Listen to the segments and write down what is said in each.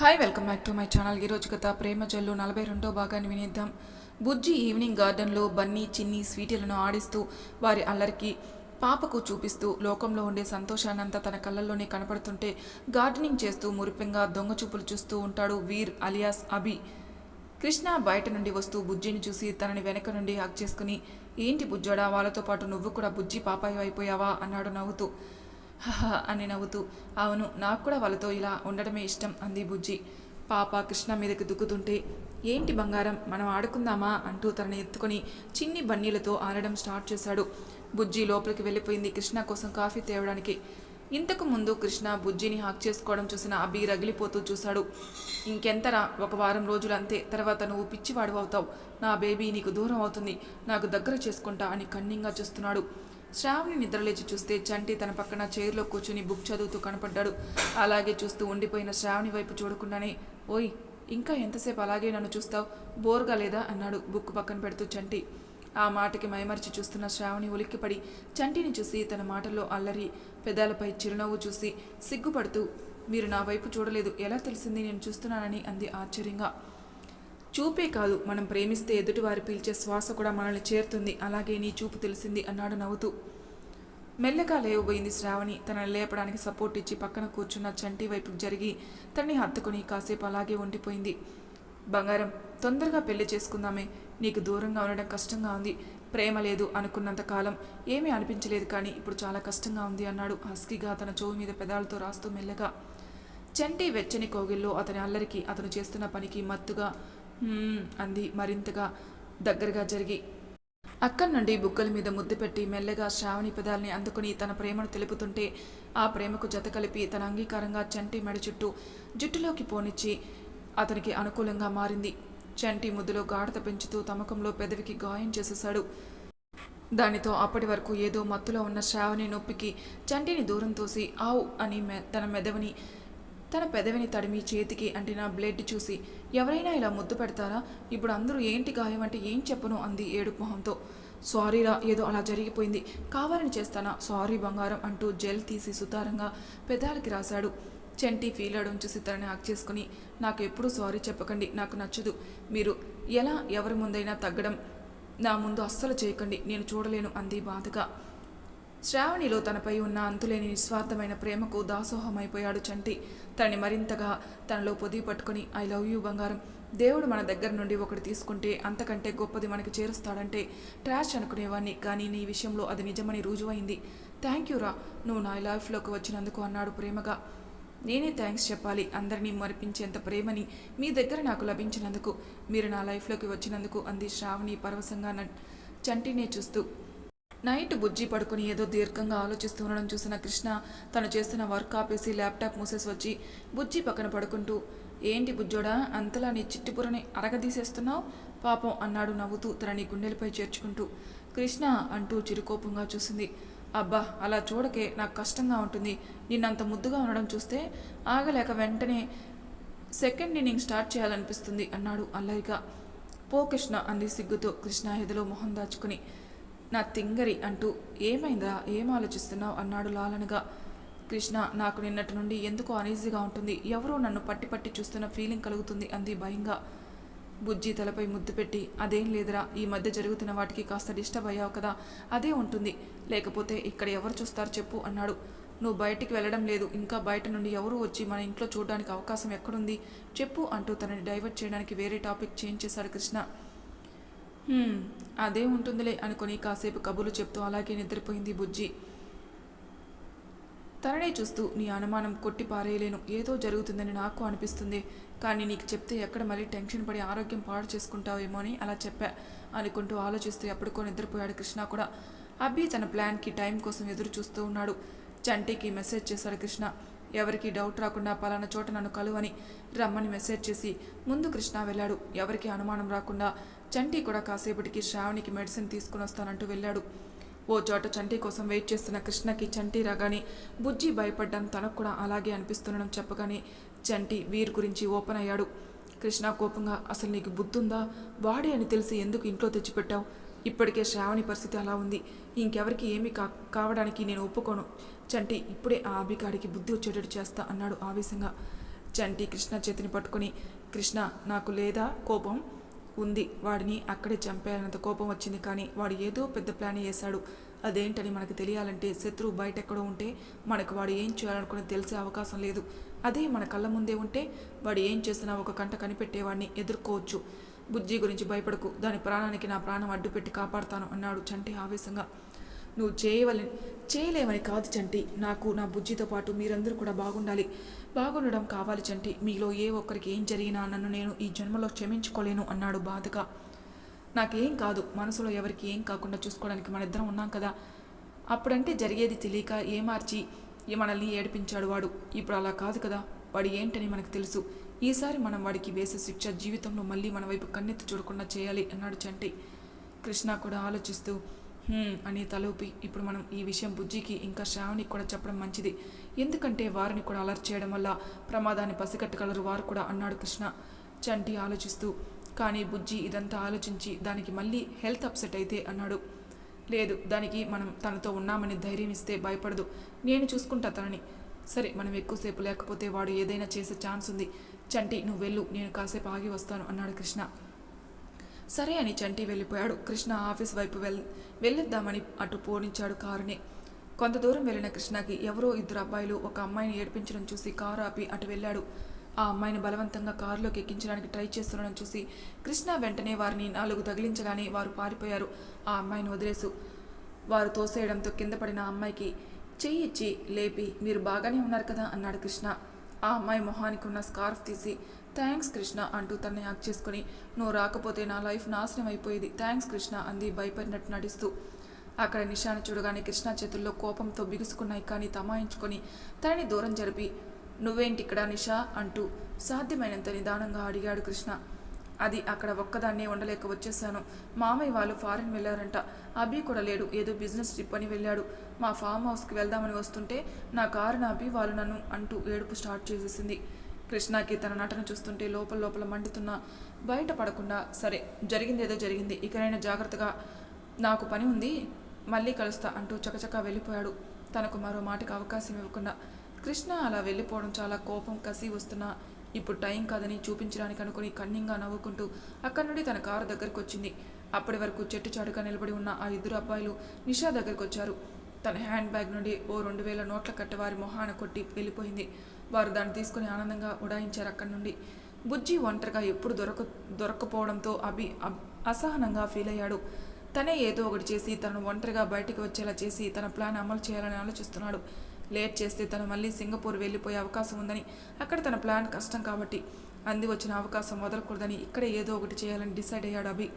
Hi welcome back to my channel ఈరోజు కథ ప్రేమ జల్లు నలభై రెండో భాగాన్ని వినేద్దాం. బుజ్జి ఈవినింగ్ గార్డెన్లో బన్నీ చిన్ని స్వీటీలను ఆడిస్తూ వారి అల్లరికి పాపకు చూపిస్తూ లోకంలో ఉండే సంతోషాన్నంతా తన కళ్ళల్లోనే కనపడుతుంటే గార్డెనింగ్ చేస్తూ మురిపెంగా దొంగ చూపులు చూస్తూ ఉంటాడు వీర్ అలియాస్ అభి. కృష్ణ బయట నుండి వస్తూ బుజ్జిని చూసి తనని వెనక నుండి హక్ చేసుకుని ఏంటి బుజ్జోడా వాళ్ళతో పాటు నువ్వు కూడా బుజ్జి పాపాయి అయిపోయావా అన్నాడు నవ్వుతూ. హహ అని నవ్వుతూ అవును నాకు కూడా వాళ్ళతో ఇలా ఉండడమే ఇష్టం అంది బుజ్జి. పాప కృష్ణ మీదకి దుక్కుతుంటే ఏంటి బంగారం మనం ఆడుకుందామా? అంటూ తనని ఎత్తుకొని చిన్ని బన్నీలతో ఆడడం స్టార్ట్ చేశాడు. బుజ్జి లోపలికి వెళ్ళిపోయింది కృష్ణ కోసం కాఫీ తేవడానికి. ఇంతకు ముందు కృష్ణ బుజ్జిని హాక్ చేసుకోవడం చూసిన అభి రగిలిపోతూ చూశాడు. ఇంకెంతరా ఒక వారం రోజులు అంతే తర్వాత నువ్వు పిచ్చివాడు అవుతావు. నా బేబీ నీకు దూరం అవుతుంది. నాకు దగ్గర చేసుకుంటా అని కన్నింగా చూస్తున్నాడు. శ్రావణి నిద్రలేచి చూస్తే చంటి తన పక్కన చైర్లో కూర్చుని బుక్ చదువుతూ కనపడ్డాడు. అలాగే చూస్తూ ఉండిపోయిన శ్రావణి వైపు చూడకుండానే ఓయ్ ఇంకా ఎంతసేపు అలాగే నన్ను చూస్తావు? బోర్గా లేదా? అన్నాడు బుక్ పక్కన పెడుతూ చంటి. ఆ మాటకి మైమరిచి చూస్తున్న శ్రావణి ఉలిక్కిపడి చంటిని చూసి తన మాటల్లో అల్లరి పెదాలపై చిరునవ్వు చూసి సిగ్గుపడుతూ మీరు నా వైపు చూడలేదు ఎలా తెలిసింది? నేను చూస్తున్నానని అంది ఆశ్చర్యంగా. చూపే కాదు మనం ప్రేమిస్తే ఎదుటివారి పీల్చే శ్వాస కూడా మనల్ని చేరుతుంది. అలాగే నీ చూపు తెలిసింది అన్నాడు నవ్వుతూ. మెల్లగా లేవబోయింది శ్రావణి. తనని లేపడానికి సపోర్ట్ ఇచ్చి పక్కన కూర్చున్న చంటి వైపుకు జరిగి తనని హత్తుకుని కాసేపు అలాగే ఉండిపోయింది. బంగారం తొందరగా పెళ్ళి చేసుకుందామే. నీకు దూరంగా ఉండడం కష్టంగా ఉంది. ప్రేమ లేదు అనుకున్నంత కాలం. ఏమీ అనిపించలేదు కానీ ఇప్పుడు చాలా కష్టంగా ఉంది అన్నాడు హస్కీగా తన చెవు మీద పెదాలతో రాస్తూ మెల్లగా. చంటి వెచ్చని కోగిల్లో అతని అల్లరికి అతను చేస్తున్న పనికి మత్తుగా అంది మరింతగా దగ్గరగా జరిగి. అక్కడి నుండి బుగ్గల మీద ముద్దు పెట్టి మెల్లగా శ్రావణి పెదాల్ని అందుకుని తన ప్రేమను తెలుపుతుంటే ఆ ప్రేమకు జత కలిపి తన అంగీకారంగా చంటి మెడ చుట్టూ జుట్టులోకి పోనిచ్చి అతనికి అనుకూలంగా మారింది. చంటి ముద్దులో గాఢత పెంచుతూ తమకంలో పెదవికి గాయం చేసేశాడు. దానితో అప్పటి వరకు ఏదో మత్తులో ఉన్న శ్రావణి నొప్పికి చంటిని దూరం తోసి ఆవు అని తన మెదవిని తన పెదవిని తడిమి చేతికి అంటిన బ్లడ్ చూసి ఎవరైనా ఇలా ముద్దు పెడతారా? ఇప్పుడు అందరూ ఏంటి గాయం అంటే ఏం చెప్పను అంది ఏడుపు మొహంతో. సారీరా ఏదో అలా జరిగిపోయింది. కావాలని చేస్తానా? సారీ బంగారం అంటూ జెల్ తీసి సుతారంగా పెదాలకి రాశాడు. చెంటి ఫీల్ అవడం చూసి తనని హక్ చేసుకుని నాకు ఎప్పుడు సారీ చెప్పకండి నాకు నచ్చదు. మీరు ఎలా ఎవరి ముందైనా తగ్గడం నా ముందు అస్సలు చేయకండి నేను చూడలేను అంది బాధగా. శ్రావణిలో తనపై ఉన్న అంతులేని నిస్వార్థమైన ప్రేమకు దాసోహమైపోయాడు చంటి. తనని మరింతగా తనలో పొదిగి పట్టుకుని ఐ లవ్ యూ బంగారం దేవుడు మన దగ్గర నుండి ఒకటి తీసుకుంటే అంతకంటే గొప్పది మనకి చేరుస్తాడంటే ట్రాష్ అనుకునేవాడిని కానీ నీ విషయంలో అది నిజమని రుజువైంది. థ్యాంక్ యూ రా నువ్వు నా లైఫ్లోకి వచ్చినందుకు అన్నాడు ప్రేమగా. నేనే థ్యాంక్స్ చెప్పాలి అందరినీ మరిపించేంత ప్రేమని మీ దగ్గర నాకు లభించినందుకు మీరు నా లైఫ్లోకి వచ్చినందుకు అంది శ్రావణి పరవశంగా న- చంటినే చూస్తూ. నైట్ బుజ్జి పడుకుని ఏదో దీర్ఘంగా ఆలోచిస్తూ ఉండడం చూసిన కృష్ణ తను చేస్తున్న వర్క్ ఆపేసి ల్యాప్టాప్ మూసేసి వచ్చి బుజ్జి పక్కన పడుకుంటూ ఏంటి బుజ్జోడా అంతలా నీ చిట్టుపురని అరగదీసేస్తున్నావు? పాపం అన్నాడు నవ్వుతూ తనని గుండెలపై చేర్చుకుంటూ. కృష్ణ అంటూ చిరుకోపంగా చూసింది అబ్బా అలా చూడకే నాకు కష్టంగా ఉంటుంది. నిన్నంత ముద్దుగా ఉండడం చూస్తే ఆగలేక వెంటనే సెకండ్ ఇన్నింగ్ స్టార్ట్ చేయాలనిపిస్తుంది అన్నాడు అల్లరిగా. పో కృష్ణ అంది సిగ్గుతో కృష్ణ ఎదులో మొహం దాచుకుని. నా తింగరి అంటూ ఏమైందా? ఏం ఆలోచిస్తున్నావు? అన్నాడు లాలనగా. కృష్ణ నాకు నిన్నటి నుండి ఎందుకో అనీజీగా ఉంటుంది. ఎవరో నన్ను పట్టి పట్టి చూస్తున్న ఫీలింగ్ కలుగుతుంది అంది భయంగా. బుజ్జి తలపై ముద్దు పెట్టి అదేం లేదురా ఈ మధ్య జరుగుతున్న వాటికి కాస్త డిస్టర్బ్ అయ్యావు కదా అదే ఉంటుంది. లేకపోతే ఇక్కడ ఎవరు చూస్తారు చెప్పు అన్నాడు. నువ్వు బయటికి వెళ్ళడం లేదు. ఇంకా బయట నుండి ఎవరు వచ్చి మన ఇంట్లో చూడడానికి అవకాశం ఎక్కడుంది? చెప్పు అంటూ తనని డైవర్ట్ చేయడానికి వేరే టాపిక్ చేంజ్ చేశాడు కృష్ణ. అదే ఉంటుందిలే అనుకుని కాసేపు కబుర్లు చెప్తూ అలాగే నిద్రపోయింది బుజ్జి. తననే చూస్తూ నీ అనుమానం కొట్టి పారేయలేను. ఏదో జరుగుతుందని నాకు అనిపిస్తుంది. కానీ నీకు చెప్తే ఎక్కడ మళ్ళీ టెన్షన్ పడి ఆరోగ్యం పాడు చేసుకుంటావేమో అని అలా చెప్పా అనుకుంటూ ఆలోచిస్తూ ఎప్పటికో నిద్రపోయాడు కృష్ణ కూడా. అబ్బి తన ప్లాన్కి టైం కోసం ఎదురు చూస్తూ ఉన్నాడు. చంటికి మెసేజ్ చేశాడు కృష్ణ. ఎవరికి డౌట్ రాకుండా పలానా చోట నన్ను కలువని రమ్మని మెసేజ్ చేసి ముందు కృష్ణ వెళ్ళాడు. ఎవరికి అనుమానం రాకుండా చంటి కూడా కాసేపటికి శ్రావణికి మెడిసిన్ తీసుకుని వస్తానంటూ వెళ్ళాడు. ఓ చోట చంటి కోసం వెయిట్ చేస్తున్న కృష్ణకి చంటి రాగానే బుజ్జి భయపడ్డం తనకు కూడా అలాగే అనిపిస్తుండడం చెప్పగానే చంటి వీర్ గురించి ఓపెన్ అయ్యాడు. కృష్ణ కోపంగా అసలు నీకు బుద్ధుందా? వాడే అని తెలిసి ఎందుకు ఇంట్లో తెచ్చిపెట్టావు? ఇప్పటికే శ్రావణి పరిస్థితి అలా ఉంది. ఇంకెవరికి ఏమీ కా కావడానికి నేను ఒప్పుకోను. చంటి ఇప్పుడే ఆ అభికాడికి బుద్ధి వచ్చేటట్టు చేస్తా అన్నాడు ఆవేశంగా. చంటి కృష్ణ చేతిని పట్టుకుని కృష్ణ నాకు లేదా? కోపం? ఉంది. వాడిని అక్కడే చంపేయాలన్నంత కోపం వచ్చింది కానీ వాడు ఏదో పెద్ద ప్లాన్ వేశాడు అదేంటని మనకు తెలియాలంటే శత్రువు బయట ఎక్కడో ఉంటే మనకు వాడు ఏం చేయాలనుకుని తెలిసే అవకాశం లేదు. అదే మన కళ్ళ ముందే ఉంటే వాడు ఏం చేసినా ఒక కంట కనిపెట్టేవాడిని ఎదుర్కోవచ్చు. బుజ్జి గురించి భయపడకు. దాని ప్రాణానికి నా ప్రాణం అడ్డుపెట్టి కాపాడుతాను అన్నాడు చంటి ఆవేశంగా. నువ్వు చేయవలని చేయలేమని కాదు చంటి. నాకు నా బుజ్జితో పాటు మీరందరూ కూడా బాగుండాలి. బాగుండడం కావాలి చంటి. మీలో ఏ ఒక్కరికి ఏం జరిగినా నన్ను నేను ఈ జన్మలో క్షమించుకోలేను అన్నాడు బాధగా. నాకేం కాదు. మనసులో ఎవరికి ఏం కాకుండా చూసుకోవడానికి మన ఇద్దరం ఉన్నాం కదా. అప్పుడంటే జరిగేది తెలియక ఏమార్చి మనల్ని ఏడిపించాడు వాడు. ఇప్పుడు అలా కాదు కదా. వాడు ఏంటని మనకు తెలుసు. ఈసారి మనం వాడికి వేసే శిక్ష జీవితంలో మళ్ళీ మన వైపు కన్నెత్తి చూడకుండా చేయాలి అన్నాడు చంటి. కృష్ణ కూడా ఆలోచిస్తూ అని తలూపి. ఇప్పుడు మనం ఈ విషయం బుజ్జికి ఇంకా శ్రావణికి కూడా చెప్పడం మంచిది. ఎందుకంటే వారిని కూడా అలర్ట్ చేయడం వల్ల ప్రమాదాన్ని పసిగట్టగలరు వారు కూడా అన్నాడు కృష్ణ. చంటి ఆలోచిస్తూ. కానీ బుజ్జి ఇదంతా ఆలోచించి దానికి మళ్ళీ హెల్త్ అప్సెట్ అయితే అన్నాడు. లేదు దానికి మనం తనతో ఉన్నామని ధైర్యం ఇస్తే భయపడదు. నేను చూసుకుంటా తనని. సరే మనం ఎక్కువసేపు లేకపోతే వాడు ఏదైనా చేసే ఛాన్స్ ఉంది. చంటి నువ్వు వెళ్ళు నేను కాసేపు ఆగి వస్తాను అన్నాడు కృష్ణ. సరే అని చంటి వెళ్ళిపోయాడు. కృష్ణ ఆఫీస్ వైపు వెల్ వెళ్ళిద్దామని అటు పోనించాడు కారుని. కొంత దూరం వెళ్ళిన కృష్ణకి ఎవరో ఇద్దరు అబ్బాయిలు ఒక అమ్మాయిని ఏడిపించడం చూసి కారు ఆపి అటు వెళ్ళాడు. ఆ అమ్మాయిని బలవంతంగా కారులోకి ఎక్కించడానికి ట్రై చేస్తుండడం చూసి కృష్ణ వెంటనే వారిని నాలుగు తగిలించగానే వారు పారిపోయారు. ఆ అమ్మాయిని వదిలేసు. వారు తోసేయడంతో కింద పడిన అమ్మాయికి చెయ్యి ఇచ్చి లేపి మీరు బాగానే ఉన్నారు కదా అన్నాడు కృష్ణ. ఆ అమ్మాయి మొహానికి ఉన్న స్కార్ఫ్ తీసి థ్యాంక్స్ కృష్ణ అంటూ తనని హక్ చేసుకుని నువ్వు రాకపోతే నా లైఫ్ నాశనం అయిపోయేది థ్యాంక్స్ కృష్ణ అంది భయపడినట్టు నటిస్తూ. అక్కడ నిషాను చూడగానే కృష్ణ చేతుల్లో కోపంతో బిగుసుకున్నాయి కానీ తమాయించుకొని తనని దూరం జరిపి నువ్వేంటి ఇక్కడ నిషా? అంటూ సాధ్యమైనంత నిదానంగా అడిగాడు కృష్ణ. అది అక్కడ ఒక్కదాన్నే ఉండలేక వచ్చేసాను మామయ్య వాళ్ళు ఫారిన్ వెళ్ళారంట. అభి కూడా లేడు. ఏదో బిజినెస్ ట్రిప్ అని వెళ్ళాడు. మా ఫామ్ హౌస్కి వెళ్దామని వస్తుంటే నా కారు అభి వాళ్ళు నన్ను అంటూ ఏడుపు స్టార్ట్ చేసేసింది. కృష్ణాకి తన నటన చూస్తుంటే లోపల లోపల మండుతున్న బయట పడకుండా సరే జరిగింది ఏదో జరిగింది. ఇకనైనా జాగ్రత్తగా నాకు పని ఉంది మళ్ళీ కలుస్తా అంటూ చకచకా వెళ్ళిపోయాడు. తనకు మరో మాటకు అవకాశం ఇవ్వకుండా కృష్ణ అలా వెళ్ళిపోవడం చాలా కోపం కసి వస్తున్నా. ఇప్పుడు టైం కాదని చూపించడానికి అనుకుని కన్నింగా నవ్వుకుంటూ అక్కడి నుండి తన కారు దగ్గరికి వచ్చింది అప్పటి వరకు చెట్టు చాటుగా నిలబడి ఉన్న ఆ ఇద్దరు అబ్బాయిలు నిషా దగ్గరికి వచ్చారు తన హ్యాండ్ బ్యాగ్ నుండి ఓ రెండు వేల నోట్ల కట్టవారి మొహాన కొట్టి వెళ్ళిపోయింది. వారు దాన్ని తీసుకుని ఆనందంగా ఉడాయించారు అక్కడి నుండి. బుజ్జి ఒంటరిగా ఎప్పుడు దొరక దొరక్కపోవడంతో అభి అసహనంగా ఫీల్ అయ్యాడు. తనే ఏదో ఒకటి చేసి తనను ఒంటరిగా బయటికి వచ్చేలా చేసి తన ప్లాన్ అమలు చేయాలని ఆలోచిస్తున్నాడు. లేట్ చేస్తే తను మళ్ళీ సింగపూర్ వెళ్ళిపోయే అవకాశం ఉందని అక్కడ తన ప్లాన్ కష్టం కాబట్టి అంది వచ్చిన అవకాశం వదలకూడదని ఇక్కడే ఏదో ఒకటి చేయాలని డిసైడ్ అయ్యాడు అభి.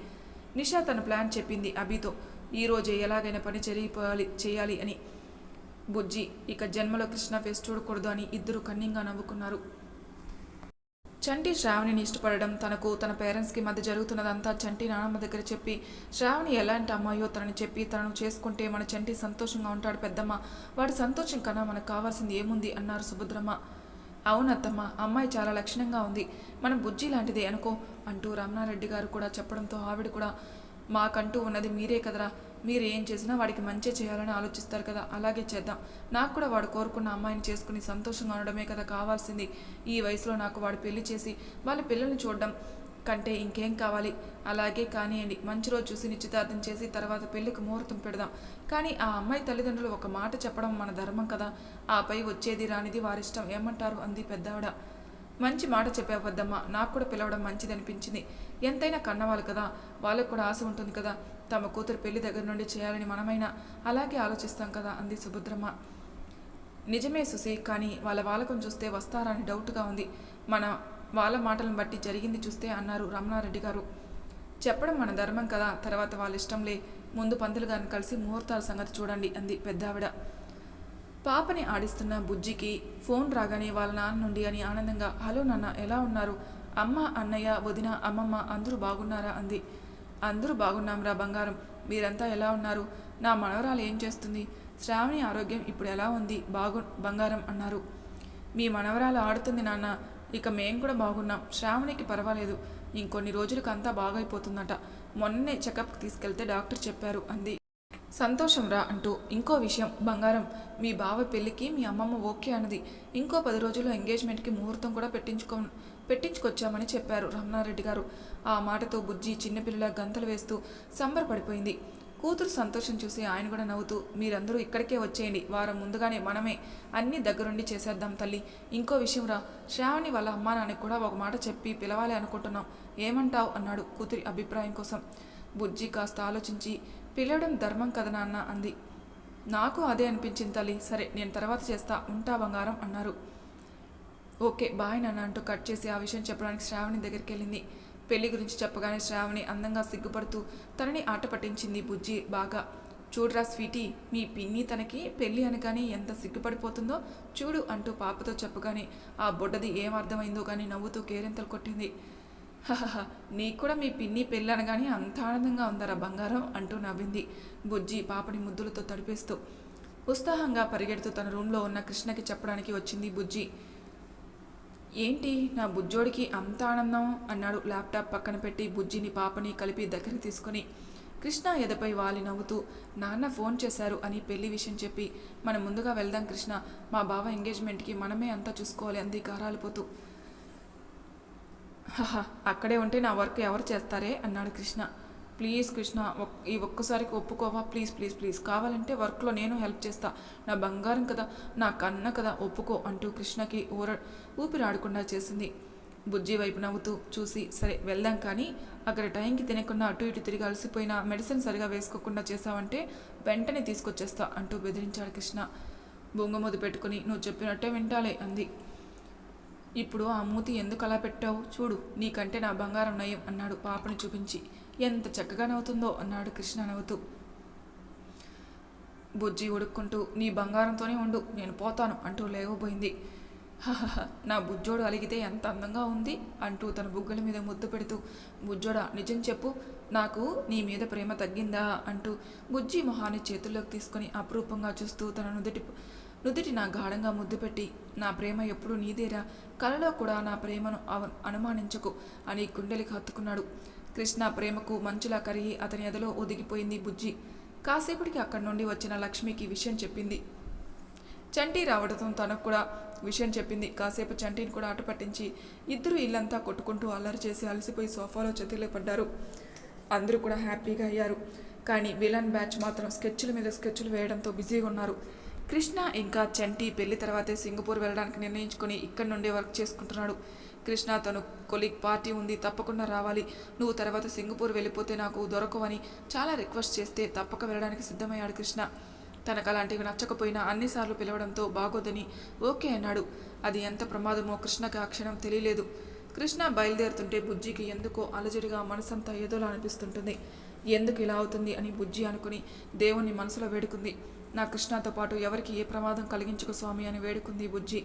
నిషా తన ప్లాన్ చెప్పింది అభితో. ఈరోజే ఎలాగైనా పని జరిగిపోవాలి చేయాలి అని బుజ్జి ఇక జన్మలో కృష్ణ ఫేస్ చూడకూడదు అని ఇద్దరు కన్నింగా నవ్వుకున్నారు. చంటి శ్రావణిని ఇష్టపడడం తనకు తన పేరెంట్స్కి మధ్య జరుగుతున్నదంతా చంటి నానమ్మ దగ్గర చెప్పి శ్రావణి ఎలాంటి అమ్మాయో తనని చెప్పి తనను చేసుకుంటే మన చంటి సంతోషంగా ఉంటాడు పెద్దమ్మ. వాడి సంతోషం కన్నా మనకు కావాల్సింది ఏముంది? అన్నారు సుభద్రమ్మ. అవునత్తమ్మ అమ్మాయి చాలా లక్షణంగా ఉంది. మనం బుజ్జి లాంటిదే అనుకో అంటూ రమణారెడ్డి గారు కూడా చెప్పడంతో ఆవిడ కూడా మాకంటూ ఉన్నది మీరే కదరా. మీరు ఏం చేసినా వాడికి మంచి చేయాలని ఆలోచిస్తారు కదా. అలాగే చేద్దాం. నాకు కూడా వాడు కోరుకున్న అమ్మాయిని చేసుకుని సంతోషంగా ఉండడమే కదా కావాల్సింది. ఈ వయసులో నాకు వాడు పెళ్ళి చేసి వాళ్ళ పిల్లల్ని చూడడం కంటే ఇంకేం కావాలి? అలాగే కానివ్వండి మంచి రోజు చూసి నిశ్చితార్థం చేసి తర్వాత పెళ్ళికి ముహూర్తం పెడదాం. కానీ ఆ అమ్మాయి తల్లిదండ్రులు ఒక మాట చెప్పడం మన ధర్మం కదా. ఆపై వచ్చేది రానిది వారిష్టం. ఏమంటారు అంది పెద్దావిడ. మంచి మాట చెప్పావు వద్దమ్మా. నాకు కూడా పిలవడం మంచిది అనిపించింది ఎంతైనా కన్నవాళ్ళు కదా. వాళ్ళకు కూడా ఆశ ఉంటుంది కదా. తమ కూతురు పెళ్ళి దగ్గర నుండి చేయాలని మనమైనా అలాగే ఆలోచిస్తాం కదా అంది సుభద్రమ్మ. నిజమే సుసి కానీ వాళ్ళ వాలకం చూస్తే వస్తారని డౌట్గా ఉంది. మన వాళ్ళ మాటలను బట్టి జరిగింది చూస్తే అన్నారు రమణారెడ్డి గారు. చెప్పడం మన ధర్మం కదా. తర్వాత వాళ్ళ ఇష్టంలే ముందు పంతులు గారిని కలిసి ముహూర్తాల సంగతి చూడండి అంది పెద్దావిడ. పాపని ఆడిస్తున్న బుజ్జికి ఫోన్ రాగానే వాళ్ళ నాన్న నుండి అని ఆనందంగా హలో నాన్న ఎలా ఉన్నారు? అమ్మ అన్నయ్య వదిన అమ్మమ్మ అందరూ బాగున్నారా? అంది. అందరూ బాగున్నాంరా బంగారం. మీరంతా ఎలా ఉన్నారు? నా మనవరాలు ఏం చేస్తుంది? శ్రావణి ఆరోగ్యం ఇప్పుడు ఎలా ఉంది? బాగు బంగారం అన్నారు. మీ మనవరాలు ఆడుతుంది నాన్న. ఇక మేం కూడా బాగున్నాం. శ్రావణికి పర్వాలేదు. ఇంకొన్ని రోజులకు అంతా బాగైపోతుందట. మొన్నే చెకప్కి తీసుకెళ్తే డాక్టర్ చెప్పారు అంది. సంతోషం రా అంటూ ఇంకో విషయం బంగారం. మీ బావ పెళ్ళికి మీ అమ్మమ్మ ఓకే అన్నది. ఇంకో పది రోజుల్లో ఎంగేజ్మెంట్కి ముహూర్తం కూడా పెట్టించుకో పెట్టించుకొచ్చామని చెప్పారు రమణారెడ్డి గారు. ఆ మాటతో బుజ్జి చిన్నపిల్లల గంతలు వేస్తూ సంబరపడిపోయింది. కూతురు సంతోషం చూసి ఆయన కూడా నవ్వుతూ మీరందరూ ఇక్కడికే వచ్చేయండి. వారం ముందుగానే మనమే అన్ని దగ్గరుండి చేసేద్దాం తల్లి. ఇంకో విషయం రా. శ్రావణి వాళ్ళ అమ్మా నాన్నకి కూడా ఒక మాట చెప్పి పిలవాలి అనుకుంటున్నాం. ఏమంటావు? అన్నాడు కూతురి అభిప్రాయం కోసం. బుజ్జి కాస్త ఆలోచించి పిలవడం ధర్మం కదా నాన్న అంది. నాకు అదే అనిపించింది తల్లి. సరే నేను తర్వాత చేస్తా. ఉంటా బంగారం అన్నారు. ఓకే బాయ్ నాన్న అంటూ కట్ చేసి ఆ విషయం చెప్పడానికి శ్రావణి దగ్గరికి వెళ్ళింది. పెళ్ళి గురించి చెప్పగానే శ్రావణి అందంగా సిగ్గుపడుతూ తనని ఆట పట్టించింది బుజ్జి బాగా. చూడరా స్వీటీ మీ పిన్ని తనకి పెళ్ళి అనగానే ఎంత సిగ్గుపడిపోతుందో చూడు అంటూ పాపతో చెప్పగానే ఆ బొడ్డది ఏం అర్థమైందో కానీ నవ్వుతూ కేరింతలు కొట్టింది. నీకు కూడా మీ పిన్ని పెళ్ళి అంత ఆనందంగా ఉందరా బంగారం అంటూ నవ్వింది బుజ్జి పాపని ముద్దులతో తడిపేస్తూ. ఉత్సాహంగా పరిగెడుతూ తన రూమ్లో ఉన్న కృష్ణకి చెప్పడానికి వచ్చింది బుజ్జి. ఏంటి నా బుజ్జోడికి అంత ఆనందం? అన్నాడు ల్యాప్టాప్ పక్కన పెట్టి బుజ్జిని పాపని కలిపి దగ్గరికి తీసుకొని. కృష్ణ ఎదపై వాలి నవ్వుతూ నాన్న ఫోన్ చేశారు అని పెళ్ళి విషయం చెప్పి మనం ముందుగా వెళ్దాం కృష్ణ మా బావ ఎంగేజ్మెంట్కి మనమే అంతా చూసుకోవాలి అంది గారాలిపోతూ అక్కడే ఉంటే నా వర్క్ ఎవరు చేస్తారే? అన్నాడు కృష్ణ. ప్లీజ్ కృష్ణ ఈ ఒక్కసారికి ఒప్పుకోవా? Please please please. కావాలంటే వర్క్లో నేను హెల్ప్ చేస్తా. నా బంగారం కదా నా కన్న కదా ఒప్పుకో అంటూ కృష్ణకి ఊర ఊపిరాడకుండా చేసింది. బుజ్జి వైపు నవ్వుతూ చూసి సరే వెళ్దాం కానీ అక్కడ టైంకి తినకుండా అటు ఇటు తిరిగి అలసిపోయిన మెడిసిన్ సరిగా వేసుకోకుండా చేసావంటే వెంటనే తీసుకొచ్చేస్తా అంటూ బెదిరించాడు కృష్ణ. బొంగమూది పెట్టుకుని నువ్వు చెప్పినట్టే వింటాలే అంది. ఇప్పుడు ఆ మూతి ఎందుకు అలా పెట్టావు? చూడు నీకంటే నా బంగారం నయం అన్నాడు పాపని చూపించి. ఎంత చక్కగా నవ్వుతుందో అన్నాడు కృష్ణ నవ్వుతూ. బుజ్జి ఉడుక్కుంటూ నీ బంగారంతోనే ఉండు నేను పోతాను అంటూ లేవబోయింది. నా బుజ్జోడు అలిగితే ఎంత అందంగా ఉంది? అంటూ తన బుగ్గల మీద ముద్దు పెడుతూ. బుజ్జోడా నిజం చెప్పు నాకు నీ మీద ప్రేమ తగ్గిందా? అంటూ బుజ్జి మొహాన్ని చేతుల్లోకి తీసుకొని అపురూపంగా చూస్తూ తన నుదుటి నుదుటి నా గాఢంగా ముద్దు పెట్టి నా ప్రేమ ఎప్పుడు నీదేరా కలలో కూడా నా ప్రేమను అవ అనుమానించకు అని గుండెలికి హత్తుకున్నాడు. కృష్ణ ప్రేమకు మంచులా కరిగి అతని ఎదలో ఒదిగిపోయింది బుజ్జి. కాసేపటికి అక్కడి నుండి వచ్చిన లక్ష్మికి విషయం చెప్పింది. చంటి రావడంతో తనకు కూడా విషయం చెప్పింది. కాసేపు చంటిని కూడా ఆట పట్టించి ఇద్దరు ఇల్లంతా కొట్టుకుంటూ అల్లరి చేసి అలసిపోయి సోఫాలో చెతిలో పడ్డారు. అందరూ కూడా హ్యాపీగా అయ్యారు. కానీ విలన్ బ్యాచ్ మాత్రం స్కెచ్ల మీద స్కెచ్లు వేయడంతో బిజీగా ఉన్నారు. కృష్ణ ఇంకా చంటి పెళ్ళి తర్వాతే సింగపూర్ వెళ్ళడానికి నిర్ణయించుకొని ఇక్కడి నుండే వర్క్ చేసుకుంటున్నాడు. కృష్ణ తను కొలీగ్ పార్టీ ఉంది తప్పకుండా రావాలి. నువ్వు తర్వాత సింగపూర్ వెళ్ళిపోతే నాకు దొరకవని చాలా రిక్వెస్ట్ చేస్తే తప్పక వెళ్ళడానికి సిద్ధమయ్యాడు కృష్ణ. తనకు అలాంటివి నచ్చకపోయినా అన్నిసార్లు పిలవడంతో బాగోదని ఓకే అన్నాడు. అది ఎంత ప్రమాదమో కృష్ణకి ఆ క్షణం తెలియలేదు. కృష్ణ బయలుదేరుతుంటే బుజ్జికి ఎందుకో అలజడిగా మనసంతా ఏదోలా అనిపిస్తుంటుంది. ఎందుకు ఇలా అవుతుంది అని బుజ్జి అనుకుని దేవుణ్ణి మనసులో వేడుకుంది. నా కృష్ణతో పాటు ఎవరికి ఏ ప్రమాదం కలిగించుకో స్వామి అని వేడుకుంది బుజ్జి.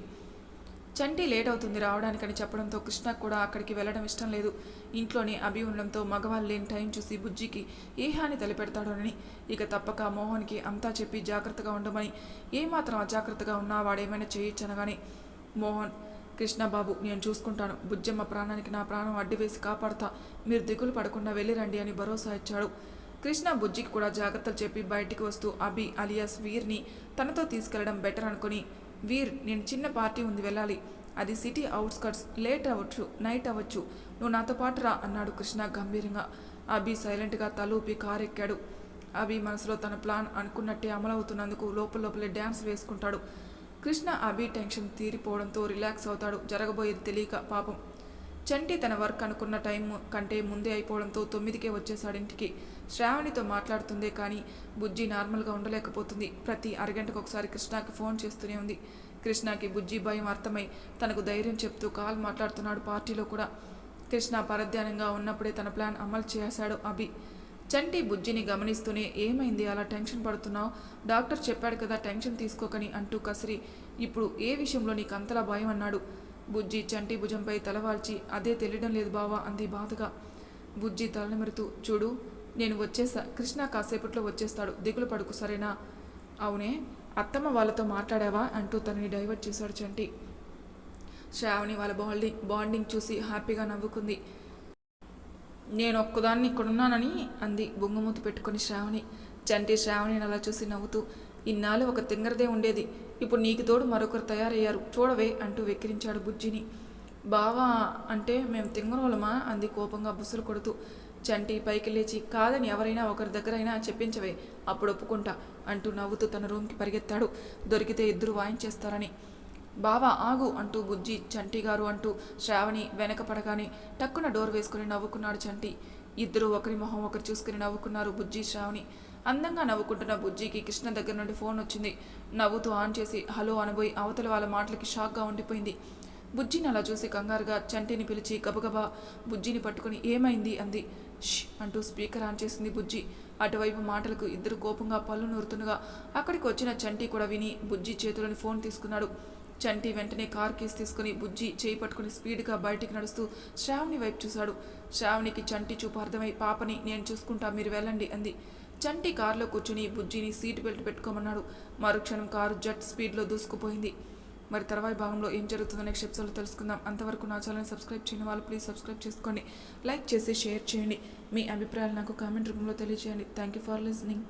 చంటి లేట్ అవుతుంది రావడానికని చెప్పడంతో కృష్ణ కూడా అక్కడికి వెళ్ళడం ఇష్టం లేదు. ఇంట్లోనే అభి ఉండడంతో మగవాళ్ళు లేని టైం చూసి బుజ్జికి ఏ హాని తలపెడతాడోనని ఇక తప్పక మోహన్కి అంతా చెప్పి జాగ్రత్తగా ఉండమని ఏమాత్రం అజాగ్రత్తగా ఉన్నా వాడేమైనా చేయొచ్చనగానే మోహన్ కృష్ణబాబు నేను చూసుకుంటాను. బుజ్జమ్మ ప్రాణానికి నా ప్రాణం అడ్డువేసి కాపాడుతా. మీరు దిగులు పడకుండా వెళ్ళిరండి అని భరోసా ఇచ్చాడు. కృష్ణ బుజ్జికి కూడా జాగ్రత్తలు చెప్పి బయటికి వస్తూ అభి అలియాస్ వీర్ని తనతో తీసుకెళ్ళడం బెటర్ అనుకుని వీర్ నేను చిన్న పార్టీ ఉంది వెళ్ళాలి. అది సిటీ అవుట్స్కట్స్ లేట్ అవ్వచ్చు నైట్ అవ్వచ్చు. నువ్వు నాతో పాటు రా అన్నాడు కృష్ణ గంభీరంగా. అభి సైలెంట్గా తలూపి కారెక్కాడు. అభి మనసులో తన ప్లాన్ అనుకున్నట్టే అమలవుతున్నందుకు లోపల లోపలే డ్యాన్స్ వేసుకుంటాడు. కృష్ణ అభి టెన్షన్ తీరిపోవడంతో రిలాక్స్ అవుతాడు. జరగబోయేది తెలియక పాపం. చంటి తన వర్క్ అనుకున్న టైం కంటే ముందే అయిపోవడంతో తొమ్మిదికే వచ్చేసాడు ఇంటికి. శ్రావణితో మాట్లాడుతుందే కానీ బుజ్జి నార్మల్గా ఉండలేకపోతుంది. ప్రతి అరగంటకు ఒకసారి కృష్ణకి ఫోన్ చేస్తూనే ఉంది. కృష్ణకి బుజ్జి భయం అర్థమై తనకు ధైర్యం చెప్తూ కాల్ మాట్లాడుతున్నాడు పార్టీలో కూడా. కృష్ణ పరధ్యానంగా ఉన్నప్పుడే తన ప్లాన్ అమలు చేశాడు అభి. చంటి బుజ్జిని గమనిస్తూనే ఏమైంది? అలా టెన్షన్ పడుతున్నావు? డాక్టర్ చెప్పాడు కదా టెన్షన్ తీసుకోకని అంటూ కసిరి. ఇప్పుడు ఏ విషయంలో నీకు అంతలా భయం? అన్నాడు. బుజ్జి చంటి భుజంపై తలవాల్చి అదే తెలియడం లేదు బావా అంది బాధగా. బుజ్జి తలనిమెరుతూ చూడు నేను వచ్చేసా. కృష్ణ కాసేపట్లో వచ్చేస్తాడు. దిగులు పడుకు సరేనా? అవునే? అత్తమ్మ వాళ్ళతో మాట్లాడావా? అంటూ తనని డైవర్ట్ చేశాడు చంటి. శ్రావణి వాళ్ళ బాండింగ్ బాండింగ్ చూసి హ్యాపీగా నవ్వుకుంది. నేను ఒక్కదాన్ని ఇక్కడున్నానని అంది బొంగమూతి పెట్టుకుని శ్రావణి. చంటి శ్రావణిని అలా చూసి నవ్వుతూ ఇన్నాళ్ళు ఒక తింగరదే ఉండేది. ఇప్పుడు నీకు తోడు మరొకరు తయారయ్యారు. చూడవే అంటూ వెక్కిరించాడు బుజ్జిని. బావా అంటే మేము తింగరోళమా అంది కోపంగా బుసలు కొడుతూ. చంటి పైకి లేచి కాదని ఎవరైనా ఒకరి దగ్గరైనా చెప్పించవే అప్పుడు ఒప్పుకుంటా అంటూ నవ్వుతూ తన రూమ్కి పరిగెత్తాడు. దొరికితే ఇద్దరు వాయించేస్తారని. బావా ఆగు అంటూ బుజ్జి చంటి గారు అంటూ శ్రావణి వెనక పడగానే టక్కున డోర్ వేసుకుని నవ్వుకున్నాడు చంటి. ఇద్దరు ఒకరి మొహం ఒకరు చూసుకుని నవ్వుకున్నారు బుజ్జి శ్రావణి. అందంగా నవ్వుకుంటున్న బుజ్జికి కృష్ణ దగ్గర నుండి ఫోన్ వచ్చింది. నవ్వుతూ ఆన్ చేసి హలో అనబోయి అవతల వాళ్ళ మాటలకి షాక్గా ఉండిపోయింది. బుజ్జిని అలా చూసి కంగారుగా చంటిని పిలిచి గబగబా బుజ్జిని పట్టుకుని ఏమైంది? అంది. ష్ అంటూ స్పీకర్ ఆన్ చేసింది బుజ్జి. అటువైపు మాటలకు ఇద్దరు కోపంగా పళ్ళు నూరుతుండగా అక్కడికి వచ్చిన చంటి కూడా విని బుజ్జి చేతిలోని ఫోన్ తీసుకున్నాడు. చంటి వెంటనే కార్ కీస్ తీసుకుని బుజ్జి చేయి పట్టుకుని స్పీడ్గా బయటికి నడుస్తూ శ్రావణి వైపు చూశాడు. శ్రావణికి చంటి చూపు అర్థమై పాపని నేను చూసుకుంటా మీరు వెళ్ళండి అంది. చంటి కారులో కూర్చుని బుజ్జిని సీట్ బెల్ట్ పెట్టుకోమన్నాడు. మరుక్షణం కారు జట్ స్పీడ్లో దూసుకుపోయింది. మరి తర్వాయి భాగంలో ఏం జరుగుతుందో నెక్స్ట్ ఎపిసోడ్లో తెలుసుకుందాం. అంతవరకు నా ఛానల్ సబ్స్క్రైబ్ చేయని వాళ్ళు ప్లీజ్ సబ్స్క్రైబ్ చేసుకోండి. లైక్ చేసి షేర్ చేయండి. మీ అభిప్రాయాలు నాకు కామెంట్ రూపంలో తెలియజేయండి. Thank you for listening